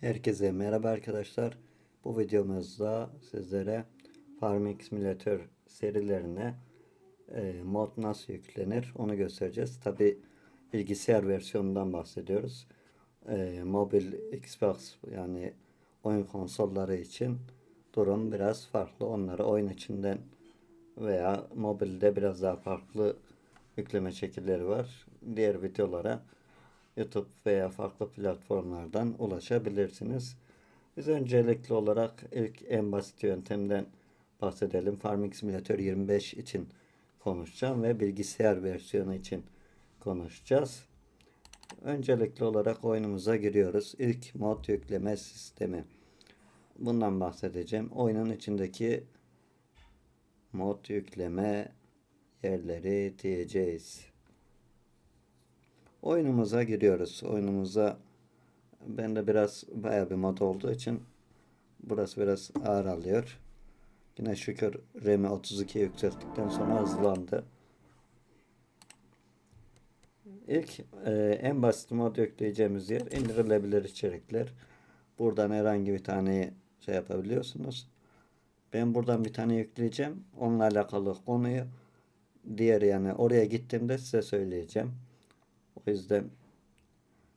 Herkese merhaba arkadaşlar. Bu videomuzda sizlere Farming Simulator serilerine e, mod nasıl yüklenir onu göstereceğiz. Tabi bilgisayar versiyonundan bahsediyoruz. E, mobil Xbox yani oyun konsolları için durum biraz farklı. Onları oyun içinden veya mobilde biraz daha farklı yükleme şekilleri var. Diğer videolara YouTube veya farklı platformlardan ulaşabilirsiniz. Biz öncelikli olarak ilk en basit yöntemden bahsedelim. Farming Simulator 25 için konuşacağım ve bilgisayar versiyonu için konuşacağız. Öncelikli olarak oyunumuza giriyoruz. İlk mod yükleme sistemi. Bundan bahsedeceğim. Oyunun içindeki mod yükleme yerleri diyeceğiz. Oyunumuza giriyoruz. Oyunumuza ben de biraz bayağı bir mod olduğu için burası biraz ağır alıyor. Yine şükür RAM'i 32 yükselttikten sonra hızlandı. İlk e, en basit mod yükleyeceğimiz yer indirilebilir içerikler. Buradan herhangi bir tane şey yapabiliyorsunuz. Ben buradan bir tane yükleyeceğim. Onunla alakalı konuyu diğer yani oraya gittiğimde size söyleyeceğim. O yüzden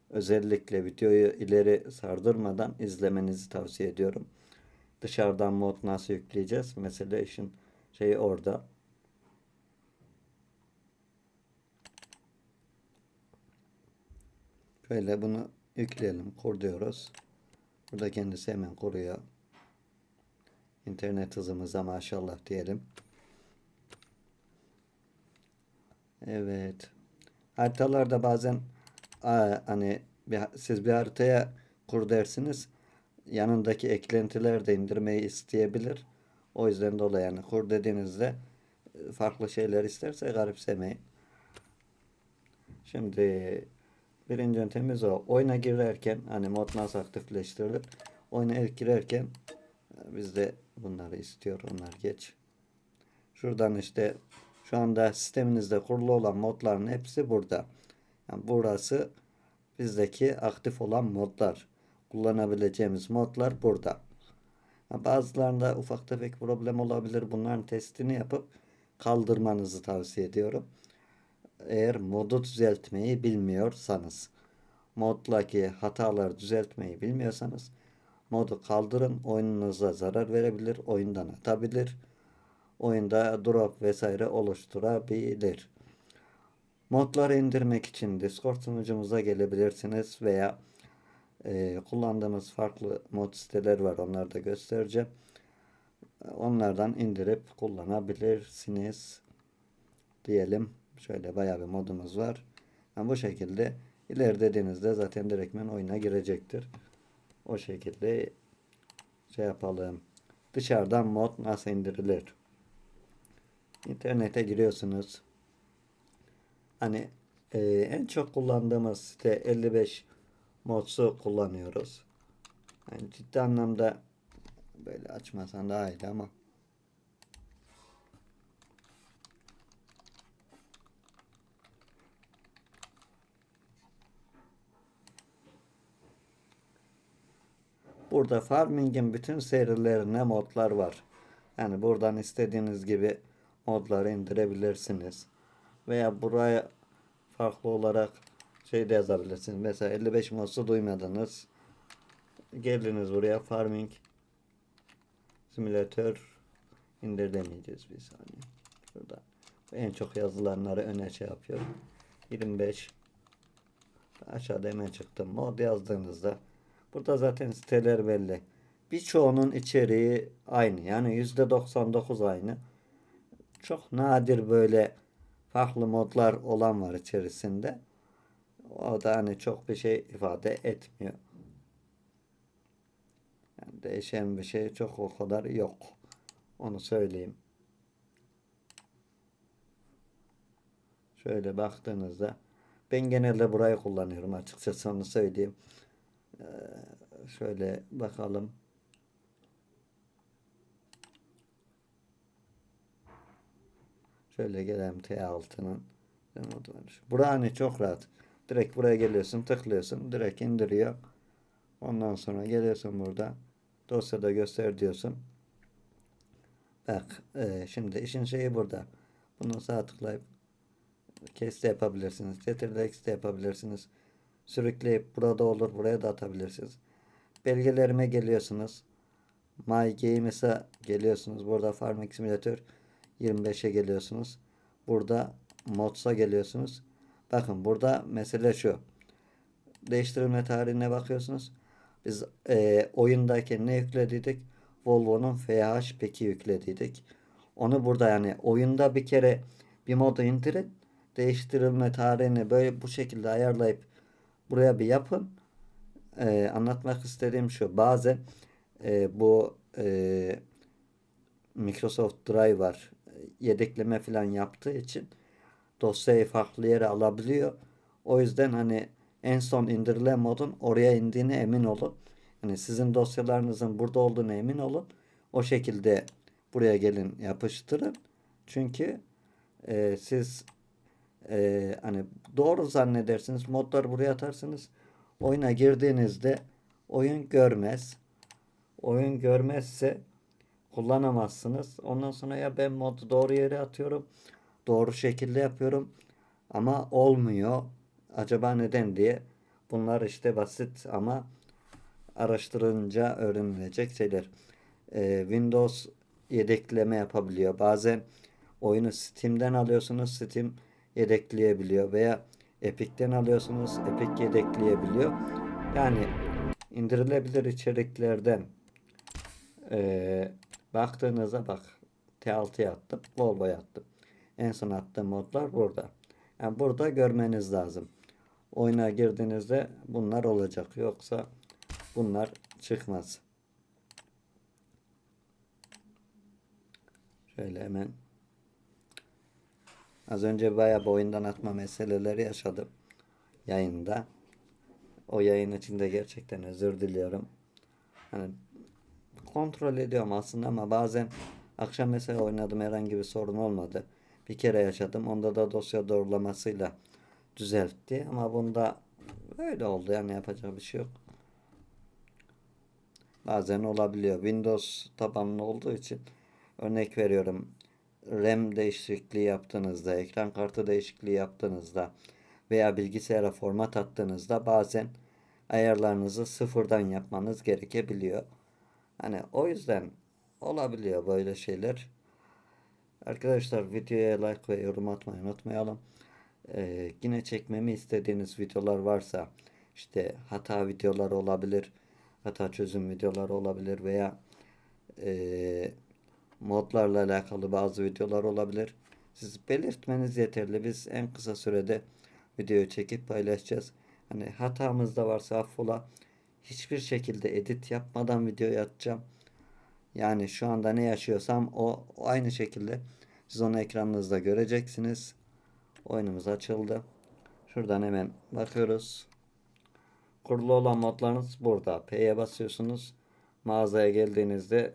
özellikle videoyu ileri sardırmadan izlemenizi tavsiye ediyorum. Dışarıdan mod nasıl yükleyeceğiz? Mesela işin şeyi orada. Şöyle bunu yükleyelim. Kur diyoruz. Burada kendisi hemen kuruyor. İnternet hızımıza maşallah diyelim. Evet. Haritalarda bazen hani siz bir haritaya kur dersiniz. Yanındaki eklentiler de indirmeyi isteyebilir. O yüzden dolayı yani kur dediğinizde e, farklı şeyler isterse garipsemeyin. Şimdi birinci yöntemimiz o. Oyuna girerken hani mod nasıl aktifleştirilir? Oyuna ilk girerken e, bizde bunları istiyor. Onlar geç. Şuradan işte şu anda sisteminizde kurulu olan modların hepsi burada. Yani burası bizdeki aktif olan modlar. Kullanabileceğimiz modlar burada. Yani bazılarında ufak tefek problem olabilir. Bunların testini yapıp kaldırmanızı tavsiye ediyorum. Eğer modu düzeltmeyi bilmiyorsanız, moddaki hataları düzeltmeyi bilmiyorsanız modu kaldırın. Oyununuza zarar verebilir, oyundan atabilir oyunda drop vesaire oluşturabilir. Modları indirmek için Discord sunucumuza gelebilirsiniz veya e, kullandığımız farklı mod siteler var. Onları da göstereceğim. Onlardan indirip kullanabilirsiniz. Diyelim. Şöyle bayağı bir modumuz var. Yani bu şekilde ileri dediğinizde zaten direktmen oyuna girecektir. O şekilde şey yapalım. Dışarıdan mod nasıl indirilir? İnternete giriyorsunuz. Hani e, en çok kullandığımız site 55 modsu kullanıyoruz. Yani ciddi anlamda böyle açmasan daha iyi ama Burada farming'in bütün serilerine modlar var. Yani buradan istediğiniz gibi modları indirebilirsiniz. Veya buraya farklı olarak şey de yazabilirsiniz. Mesela 55 modsu duymadınız. Geldiniz buraya farming simülatör indir demeyeceğiz bir saniye. Şurada en çok yazılanları öne şey yapıyorum. 25 aşağıda hemen çıktım. Mod yazdığınızda burada zaten siteler belli. Birçoğunun içeriği aynı. Yani %99 aynı çok nadir böyle farklı modlar olan var içerisinde. O da hani çok bir şey ifade etmiyor. Yani değişen bir şey çok o kadar yok. Onu söyleyeyim. Şöyle baktığınızda ben genelde burayı kullanıyorum açıkçası onu söyleyeyim. Ee, şöyle bakalım. Şöyle gelelim T6'nın. Bura hani çok rahat. Direkt buraya geliyorsun, tıklıyorsun, direkt indiriyor. Ondan sonra geliyorsun burada. Dosyada göster diyorsun. Bak e, şimdi işin şeyi burada. Bunu sağ tıklayıp kes de yapabilirsiniz. Getir de yapabilirsiniz. Sürükleyip burada olur buraya da atabilirsiniz. Belgelerime geliyorsunuz. My Games'a geliyorsunuz. Burada Farming Simulator 25'e geliyorsunuz. Burada Mods'a geliyorsunuz. Bakın burada mesele şu. Değiştirilme tarihine bakıyorsunuz. Biz e, oyundayken ne yüklediydik? Volvo'nun FH peki yüklediydik. Onu burada yani oyunda bir kere bir modu indirin. Değiştirilme tarihini böyle bu şekilde ayarlayıp buraya bir yapın. Ee, anlatmak istediğim şu. Bazen e, bu e, Microsoft Drive var. Yedekleme falan yaptığı için dosyayı farklı yere alabiliyor. O yüzden hani en son indirilen modun oraya indiğine emin olun. Yani sizin dosyalarınızın burada olduğuna emin olun. O şekilde buraya gelin yapıştırın. Çünkü e, siz e, hani doğru zannedersiniz. Modları buraya atarsınız. Oyuna girdiğinizde oyun görmez. Oyun görmezse kullanamazsınız. Ondan sonra ya ben modu doğru yere atıyorum. Doğru şekilde yapıyorum. Ama olmuyor. Acaba neden diye. Bunlar işte basit ama araştırınca öğrenilecek şeyler. Ee, Windows yedekleme yapabiliyor. Bazen oyunu Steam'den alıyorsunuz. Steam yedekleyebiliyor veya Epic'ten alıyorsunuz. Epic yedekleyebiliyor. Yani indirilebilir içeriklerden e, baktığınızda bak T6'ya attım. Volvo'ya attım. En son attığım modlar burada. Yani burada görmeniz lazım. Oyuna girdiğinizde bunlar olacak. Yoksa bunlar çıkmaz. Şöyle hemen Az önce bayağı bir oyundan atma meseleleri yaşadım yayında. O yayın için de gerçekten özür diliyorum. Hani kontrol ediyorum aslında ama bazen akşam mesela oynadım herhangi bir sorun olmadı. Bir kere yaşadım. Onda da dosya doğrulamasıyla düzeltti. Ama bunda öyle oldu yani yapacak bir şey yok. Bazen olabiliyor. Windows tabanlı olduğu için örnek veriyorum. RAM değişikliği yaptığınızda, ekran kartı değişikliği yaptığınızda veya bilgisayara format attığınızda bazen ayarlarınızı sıfırdan yapmanız gerekebiliyor. Hani o yüzden olabiliyor böyle şeyler. Arkadaşlar videoya like ve yorum atmayı unutmayalım. Ee, yine çekmemi istediğiniz videolar varsa işte hata videoları olabilir, hata çözüm videoları olabilir veya e, modlarla alakalı bazı videolar olabilir. Siz belirtmeniz yeterli. Biz en kısa sürede videoyu çekip paylaşacağız. Hani hatamız da varsa affola. Hiçbir şekilde edit yapmadan videoyu atacağım. Yani şu anda ne yaşıyorsam o, o aynı şekilde siz onu ekranınızda göreceksiniz. Oyunumuz açıldı. Şuradan hemen bakıyoruz. Kurulu olan modlarınız burada. P'ye basıyorsunuz. Mağazaya geldiğinizde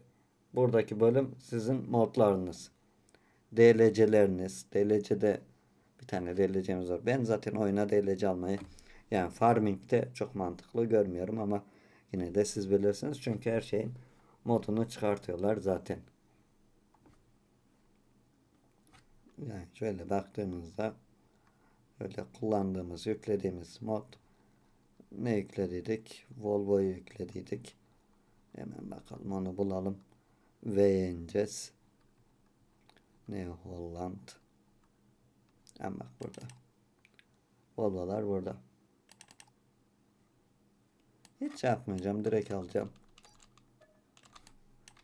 buradaki bölüm sizin modlarınız. DLC'leriniz. DLC'de bir tane DLC'miz var. Ben zaten oyuna DLC almayı yani farming'de çok mantıklı görmüyorum ama yine de siz bilirsiniz. Çünkü her şeyin modunu çıkartıyorlar zaten. Yani şöyle baktığımızda öyle kullandığımız, yüklediğimiz mod ne yüklediydik? Volvo'yu yüklediydik. Hemen bakalım onu bulalım. Ve ineceğiz. Ne Holland. Hem bak burada. Volvo'lar burada. Hiç yapmayacağım. Direkt alacağım.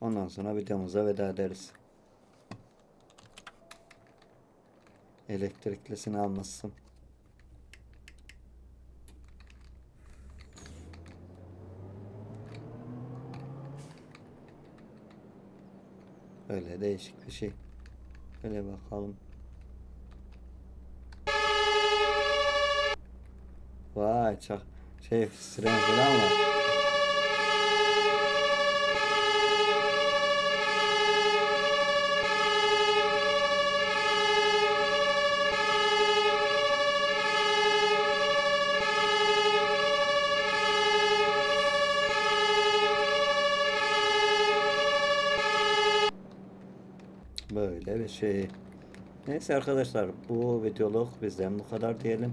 Ondan sonra videomuza veda ederiz. Elektriklisini almasın. Öyle değişik bir şey. Öyle bakalım. Vay çok şey siren falan var. Böyle bir şey. Neyse arkadaşlar bu videoluk bizden bu kadar diyelim.